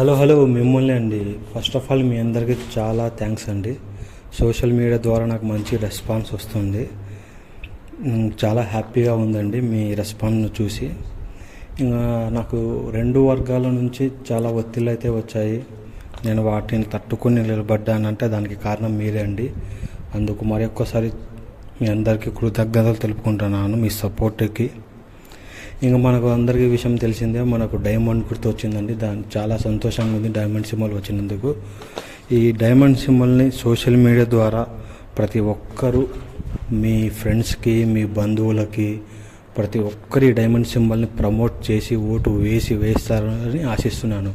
Hello hello మిమ్మల్ని అండి. First of all మీ అందరికీ చాలా థ్యాంక్స్ అండి. సోషల్ మీడియా ద్వారా నాకు మంచి రెస్పాన్స్ వస్తుంది. చాలా హ్యాపీగా ఉందండి మీ రెస్పాన్స్ చూసి. ఇంకా నాకు రెండు వర్గాల నుంచి చాలా ఒత్తిళ్ళు అయితే వచ్చాయి. నేను వాటిని తట్టుకుని నిలబడ్డానంటే దానికి కారణం మీరే అండి. అందుకు మరి ఒక్కసారి మీ అందరికీ కృతజ్ఞతలు తెలుపుకుంటున్నాను మీ సపోర్ట్కి ఇంకా మనకు అందరికీ విషయం తెలిసిందే మనకు డైమండ్ గుర్తు వచ్చిందండి దాని చాలా సంతోషంగా ఉంది డైమండ్ సింబల్ వచ్చినందుకు. ఈ డైమండ్ సింబల్ని సోషల్ మీడియా ద్వారా ప్రతి ఒక్కరూ మీ ఫ్రెండ్స్కి మీ బంధువులకి ప్రతి ఒక్కరి డైమండ్ సింబల్ని ప్రమోట్ చేసి ఓటు వేసి వేస్తారని ఆశిస్తున్నాను.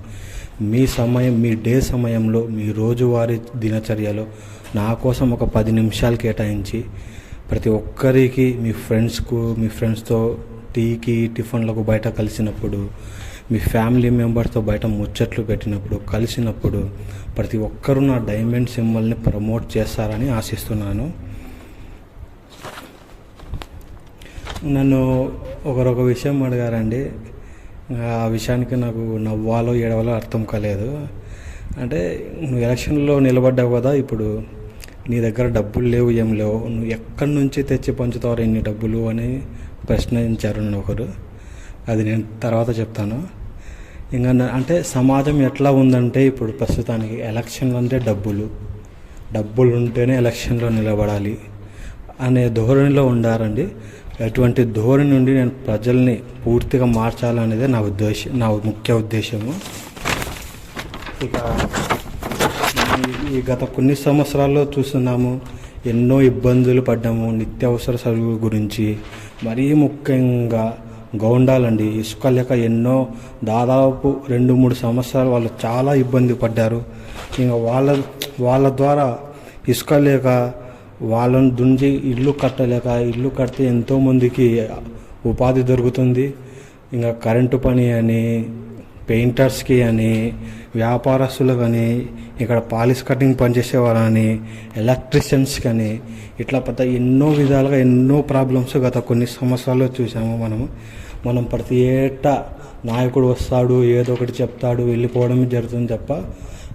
మీ సమయం మీ డే సమయంలో మీ రోజువారీ దినచర్యలో నా కోసం ఒక పది నిమిషాలు కేటాయించి ప్రతి ఒక్కరికి మీ ఫ్రెండ్స్కు మీ ఫ్రెండ్స్తో టీకి టిఫిన్లకు బయట కలిసినప్పుడు మీ ఫ్యామిలీ మెంబర్స్తో బయట ముచ్చట్లు పెట్టినప్పుడు కలిసినప్పుడు ప్రతి ఒక్కరూ నా డైమండ్ సింబల్ని ప్రమోట్ చేస్తారని ఆశిస్తున్నాను. నన్ను ఒకరొక విషయం అడిగారండి. ఆ విషయానికి నాకు నవ్వాలో ఏడవాలో అర్థం కాలేదు. అంటే నువ్వు ఎలక్షన్లో నిలబడ్డావు కదా ఇప్పుడు నీ దగ్గర డబ్బులు లేవు ఏం లేవు. నువ్వు ఎక్కడి నుంచి తెచ్చి పంచుతావు ఇన్ని డబ్బులు అని ప్రశ్నించారు నన్ను ఒకరు. అది నేను తర్వాత చెప్తాను. ఇంకా అంటే సమాజం ఎట్లా ఉందంటే ఇప్పుడు ప్రస్తుతానికి ఎలక్షన్లు అంటే డబ్బులు డబ్బులు ఉంటేనే ఎలక్షన్లో నిలబడాలి అనే ధోరణిలో ఉండారండి. అటువంటి ధోరణి నుండి నేను ప్రజల్ని పూర్తిగా మార్చాలనేదే నా ఉద్దేశం నా ముఖ్య ఉద్దేశము. ఇక ఈ- ఈ గత కొన్ని సంవత్సరాల్లో చూస్తున్నాము ఎన్నో ఇబ్బందులు పడ్డాము నిత్యావసర సరుకుల గురించి మరీ ముఖ్యంగా గౌండాలండి. ఇసుక లేక ఎన్నో దాదాపు రెండు మూడు సంవత్సరాలు వాళ్ళు చాలా ఇబ్బంది పడ్డారు. ఇంకా వాళ్ళ వాళ్ళ ద్వారా ఇసుక లేక వాళ్ళను దుంచి ఇల్లు కట్టలేక ఇల్లు కడితే ఎంతోమందికి ఉపాధి దొరుకుతుంది. ఇంకా కరెంటు పని అని పెయింటర్స్కి అని వ్యాపారస్తులు కానీ ఇక్కడ పాలిష్ కటింగ్ పనిచేసే వాళ్ళని ఎలక్ట్రిషియన్స్ కానీ ఇట్లా పెద్ద ఎన్నో విధాలుగా ఎన్నో ప్రాబ్లమ్స్ గత కొన్ని సంవత్సరాలు చూసాము మనము. మనం ప్రతి ఏటా నాయకుడు వస్తాడు ఏదో ఒకటి చెప్తాడు వెళ్ళిపోవడం జరుగుతుంది తప్ప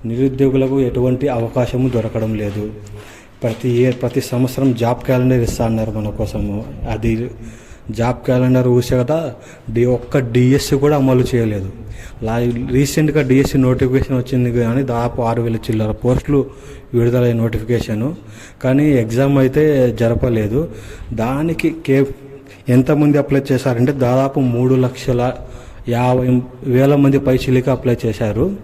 నిరుద్యోగులకు ఎటువంటి అవకాశము దొరకడం లేదు. ప్రతి ఏ ప్రతి సంవత్సరం జాబ్ క్యాలెండర్ ఇస్తా అన్నారు మన కోసము. అది జాబ్ క్యాలెండర్ ఊసే కదా డి ఒక్క డిఎస్సి కూడా అమలు చేయలేదు. లా రీసెంట్గా డిఎస్సి నోటిఫికేషన్ వచ్చింది కానీ దాదాపు ఆరు వేల చిల్లర పోస్టులు విడుదలైన నోటిఫికేషను. కానీ ఎగ్జామ్ అయితే జరపలేదు. దానికి కే ఎంతమంది అప్లై చేశారంటే దాదాపు మూడు లక్షల యాభై వేల మంది పైచిలికి అప్లై చేశారు.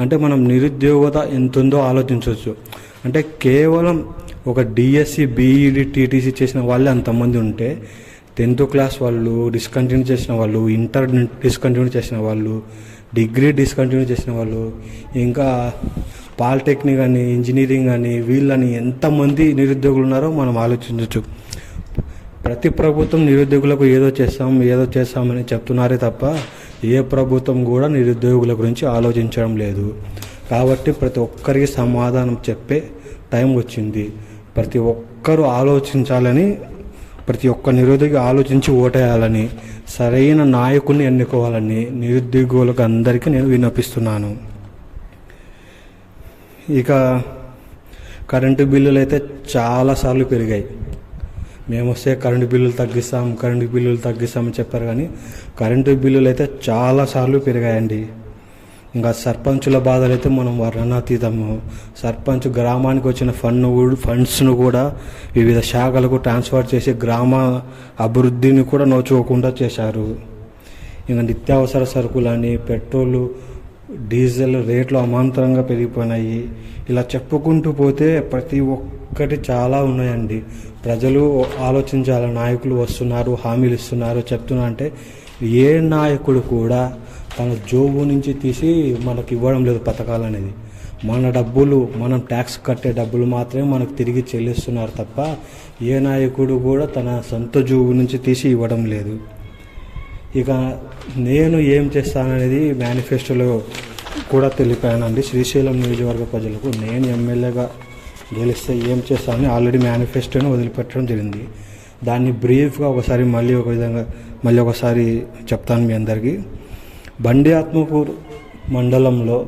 అంటే మనం నిరుద్యోగత ఎంత ఉందో ఆలోచించవచ్చు అంటే కేవలం ఒక డిఎస్సి బీఈడి టీటీసీ చేసిన వాళ్ళే అంతమంది ఉంటే టెన్త్ క్లాస్ వాళ్ళు డిస్కంటిన్యూ చేసిన వాళ్ళు ఇంటర్ డిస్కంటిన్యూ చేసిన వాళ్ళు డిగ్రీ డిస్కంటిన్యూ చేసిన వాళ్ళు ఇంకా పాలిటెక్నిక్ అని ఇంజనీరింగ్ అని వీళ్ళని ఎంతమంది నిరుద్యోగులు ఉన్నారో మనం ఆలోచించవచ్చు ప్రతి ప్రభుత్వం నిరుద్యోగులకు ఏదో చేస్తాం ఏదో చేస్తామని చెప్తున్నారే తప్ప ఏ ప్రభుత్వం కూడా నిరుద్యోగుల గురించి ఆలోచించడం లేదు. కాబట్టి ప్రతి ఒక్కరికి సమాధానం చెప్పే టైం వచ్చింది. ప్రతి ఒక్కరూ ఆలోచించాలని ప్రతి ఒక్క నిరుద్యోగి ఆలోచించి ఓటేయాలని సరైన నాయకుడిని ఎన్నుకోవాలని నిరుద్యోగులకు అందరికీ నేను విన్నపిస్తున్నాను. ఇక కరెంటు బిల్లులు అయితే చాలాసార్లు పెరిగాయి. మేము వస్తే కరెంటు బిల్లులు తగ్గిస్తాం కరెంటు బిల్లులు తగ్గిస్తామని చెప్పారు కానీ కరెంటు బిల్లులు అయితే చాలాసార్లు పెరిగాయండి. ఇంకా సర్పంచుల బాధలు అయితే మనం వర్ణనాతీతము. సర్పంచ్ గ్రామానికి వచ్చిన ఫండ్ ఫండ్స్ను కూడా వివిధ శాఖలకు ట్రాన్స్ఫర్ చేసి గ్రామ అభివృద్ధిని కూడా నోచుకోకుండా చేశారు. ఇంకా నిత్యావసర సరుకులని పెట్రోలు డీజిల్ రేట్లు అమాంతరంగా పెరిగిపోయినాయి. ఇలా చెప్పుకుంటూ పోతే ప్రతి ఒక్కటి చాలా ఉన్నాయండి. ప్రజలు ఆలోచించాల నాయకులు వస్తున్నారు హామీలు ఇస్తున్నారు చెప్తున్నా అంటే ఏ నాయకుడు కూడా తన జోబు నుంచి తీసి మనకి ఇవ్వడం లేదు పథకాలు అనేది మన డబ్బులు మనం ట్యాక్స్ కట్టే డబ్బులు మాత్రమే మనకు తిరిగి చెల్లిస్తున్నారు తప్ప ఏ నాయకుడు కూడా తన సొంత జోబు నుంచి తీసి ఇవ్వడం లేదు. ఇక నేను ఏం చేస్తాననేది మేనిఫెస్టోలో కూడా తెలిపానండి. శ్రీశైలం నియోజకవర్గ ప్రజలకు నేను ఎమ్మెల్యేగా గెలిస్తే ఏం చేస్తానని ఆల్రెడీ మేనిఫెస్టోని వదిలిపెట్టడం జరిగింది. దాన్ని బ్రీఫ్గా ఒకసారి మళ్ళీ ఒక విధంగా మళ్ళీ ఒకసారి చెప్తాను మీ అందరికీ. బండి ఆత్మకూరు మండలంలో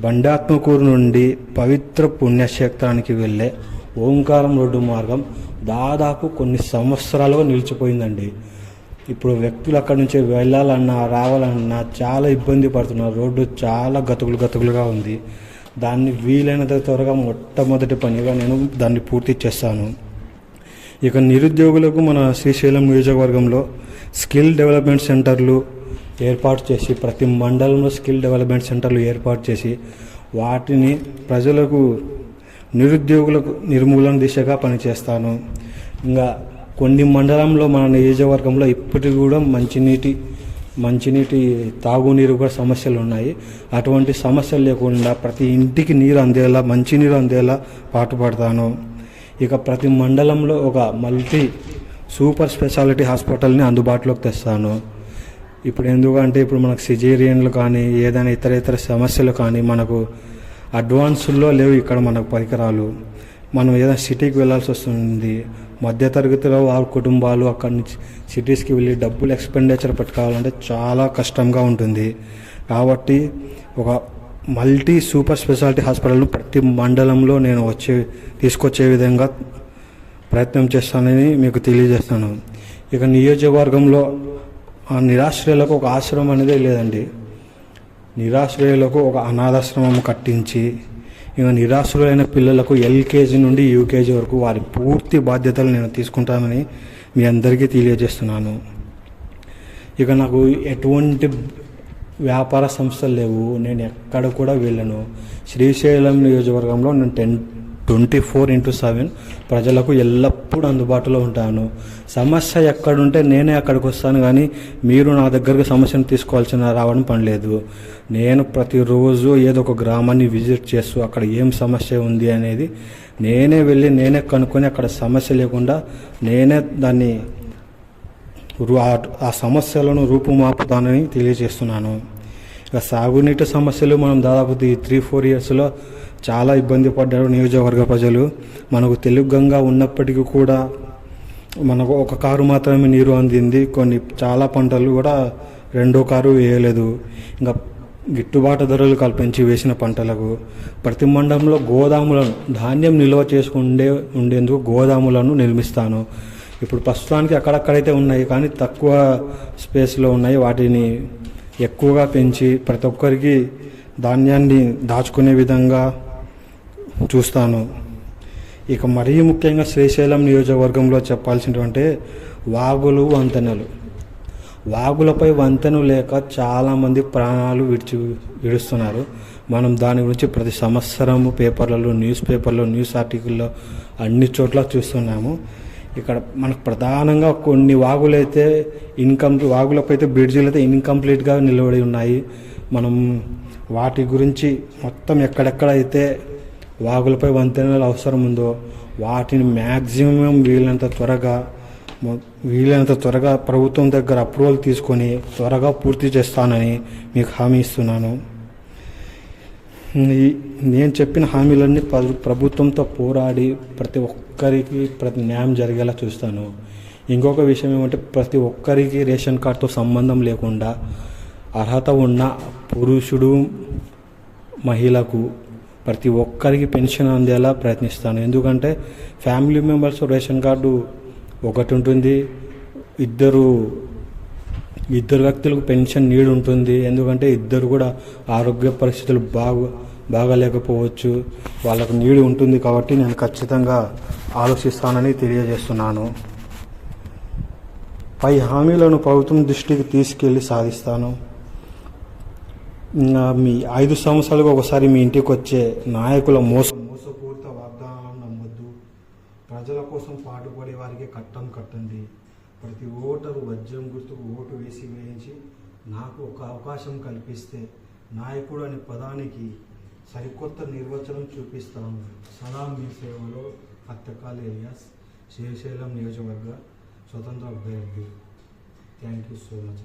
బండాత్మకూరు నుండి పవిత్ర పుణ్యక్షేత్రానికి వెళ్ళే ఓంకారం రోడ్డు మార్గం దాదాపు కొన్ని సంవత్సరాలుగా నిలిచిపోయిందండి. ఇప్పుడు వ్యక్తులు అక్కడి నుంచి వెళ్ళాలన్నా రావాలన్నా చాలా ఇబ్బంది పడుతున్నారు. రోడ్డు చాలా గతుకులు గతుకులుగా ఉంది. దాన్ని వీలైనంత త్వరగా మొట్టమొదటి పనిగా నేను దాన్ని పూర్తి చేస్తాను. ఇక నిరుద్యోగులకు మన శ్రీశైలం నియోజకవర్గంలో స్కిల్ డెవలప్మెంట్ సెంటర్లు ఏర్పాటు చేసి ప్రతి మండలంలో స్కిల్ డెవలప్మెంట్ సెంటర్లు ఏర్పాటు చేసి వాటిని ప్రజలకు నిరుద్యోగులకు నిర్మూలన దిశగా పనిచేస్తాను. ఇంకా కొన్ని మండలంలో మన నియోజకవర్గంలో ఇప్పటికి కూడా మంచినీటి మంచినీటి తాగునీరు కూడా సమస్యలు ఉన్నాయి. అటువంటి సమస్యలు లేకుండా ప్రతి ఇంటికి నీరు అందేలా మంచినీరు అందేలా పాటుపడతాను ఇక ప్రతి మండలంలో ఒక మల్టీ సూపర్ స్పెషాలిటీ హాస్పిటల్ని అందుబాటులోకి తెస్తాను. ఇప్పుడు ఎందుకంటే ఇప్పుడు మనకు సిజేరియన్లు కానీ ఏదైనా ఇతర ఇతర సమస్యలు కానీ మనకు అడ్వాన్స్లో లేవు ఇక్కడ మనకు పరికరాలు. మనం ఏదైనా సిటీకి వెళ్ళాల్సి వస్తుంది. మధ్యతరగతిలో వారి కుటుంబాలు అక్కడి నుంచి సిటీస్కి వెళ్ళి డబ్బులు ఎక్స్పెండిచర్ పెట్టుకోవాలంటే చాలా కష్టంగా ఉంటుంది. కాబట్టి ఒక మల్టీ సూపర్ స్పెషాలిటీ హాస్పిటల్ను ప్రతి మండలంలో నేను వచ్చే తీసుకొచ్చే విధంగా ప్రయత్నం చేస్తానని మీకు తెలియజేస్తాను. ఇక నియోజకవర్గంలో నిరాశ్రయులకు ఒక ఆశ్రమం అనేది లేదండి. నిరాశ్రయులకు ఒక అనాథాశ్రమం కట్టించి ఇక నిరాశ్రయులైన పిల్లలకు ఎల్కేజీ నుండి యూకేజీ వరకు వారి పూర్తి బాధ్యతలు నేను తీసుకుంటానని మీ అందరికీ తెలియజేస్తున్నాను. ఇక నాకు ఎటువంటి వ్యాపార సంస్థలు లేవు. నేను ఎక్కడ కూడా వెళ్ళను. శ్రీశైలం నియోజకవర్గంలో నేను ten twenty four into seven ప్రజలకు ఎప్పుడు అందుబాటులో ఉంటాను. సమస్య ఎక్కడుంటే నేనే అక్కడికి వస్తాను కానీ మీరు నా దగ్గరకు సమస్యను తీసుకోవాల్సిన రావడం పని లేదు. నేను ప్రతిరోజు ఏదో ఒక గ్రామాన్ని విజిట్ చేస్తూ అక్కడ ఏం సమస్య ఉంది అనేది నేనే వెళ్ళి నేనే కనుక్కొని అక్కడ సమస్య లేకుండా నేనే దాన్ని రు- ఆ- ఆ సమస్యలను రూపుమాపుతానని తెలియజేస్తున్నాను. ఇక సాగునీటి సమస్యలు మనం దాదాపు ఈ త్రీ ఫోర్ ఇయర్స్లో చాలా ఇబ్బంది పడ్డారు నియోజకవర్గ ప్రజలు. మనకు తెలుగు గంగా ఉన్నప్పటికీ కూడా మనకు ఒక కారు మాత్రమే నీరు అందింది. కొన్ని చాలా పంటలు కూడా రెండో కారు వేయలేదు. ఇంకా గిట్టుబాటు ధరలు కల్పించి వేసిన పంటలకు ప్రతి మండలంలో గోదాములను ధాన్యం నిల్వ చేసుకుండే ఉండేందుకు గోదాములను నిర్మిస్తాను. ఇప్పుడు ప్రస్తుతానికి అక్కడక్కడైతే ఉన్నాయి కానీ తక్కువ స్పేస్లో ఉన్నాయి. వాటిని ఎక్కువగా పెంచి ప్రతి ఒక్కరికి ధాన్యాన్ని దాచుకునే విధంగా చూస్తాను. ఇక మరీ ముఖ్యంగా శ్రీశైలం నియోజకవర్గంలో చెప్పాల్సినటువంటి వాగులు వంతెనలు. వాగులపై వంతెన లేక చాలామంది ప్రాణాలు విడిచి విడుస్తున్నారు. మనం దాని గురించి ప్రతి సంవత్సరము పేపర్లలో న్యూస్ పేపర్లో న్యూస్ ఆర్టికల్లో అన్ని చోట్ల చూస్తున్నాము. ఇక్కడ మనకు ప్రధానంగా కొన్ని వాగులైతే ఇన్కమ్ వాగులపై అయితే బ్రిడ్జిలు అయితే ఇన్కంప్లీట్గా నిలబడి ఉన్నాయి. మనం వాటి గురించి మొత్తం ఎక్కడెక్కడైతే వాగులపై వంతెనలు అవసరం ఉందో వాటిని మ్యాక్సిమం వీలైనంత త్వరగా వీలైనంత త్వరగా ప్రభుత్వం దగ్గర అప్రూవల్ తీసుకొని త్వరగా పూర్తి చేస్తానని మీకు హామీ ఇస్తున్నాను. నేను చెప్పిన హామీలన్నీ ప్రభుత్వంతో పోరాడి ప్రతి ఒక్కరికి ప్రతి న్యాయం జరిగేలా చూస్తాను. ఇంకొక విషయం ఏమంటే ప్రతి ఒక్కరికి రేషన్ కార్డుతో సంబంధం లేకుండా అర్హత ఉన్న పురుషుడు మహిళకు ప్రతి ఒక్కరికి పెన్షన్ అందేలా ప్రయత్నిస్తాను. ఎందుకంటే ఫ్యామిలీ మెంబర్స్ రేషన్ కార్డు ఒకటి ఉంటుంది ఇద్దరు ఇద్దరు వ్యక్తులకు పెన్షన్ నీడు ఉంటుంది ఎందుకంటే ఇద్దరు కూడా ఆరోగ్య పరిస్థితులు బాగు బాగాలేకపోవచ్చు. వాళ్ళకు నీడు ఉంటుంది కాబట్టి నేను ఖచ్చితంగా ఆలోచిస్తానని తెలియజేస్తున్నాను. పై హామీలను ప్రభుత్వం దృష్టికి తీసుకెళ్ళి సాధిస్తాను. మీ ఐదు సంవత్సరాలకు ఒకసారి మీ ఇంటికి వచ్చే నాయకుల మోస మోసపూరిత వాగ్దానాలను నమ్మొద్దు. ప్రజల కోసం పాటుపడే వారికి కట్టం కట్టండి. ప్రతి ఓటరు వజ్రం గుర్తుకు ఓటు వేసి వేయించి నాకు ఒక అవకాశం కల్పిస్తే నాయకుడు అనే పదానికి సరికొత్త నిర్వచనం చూపిస్తాను సదా మీ సేవలో హత్తకాల్ ఏరియాస్ శ్రీశైలం నియోజకవర్గ స్వతంత్ర అభ్యర్థి. Thank you so much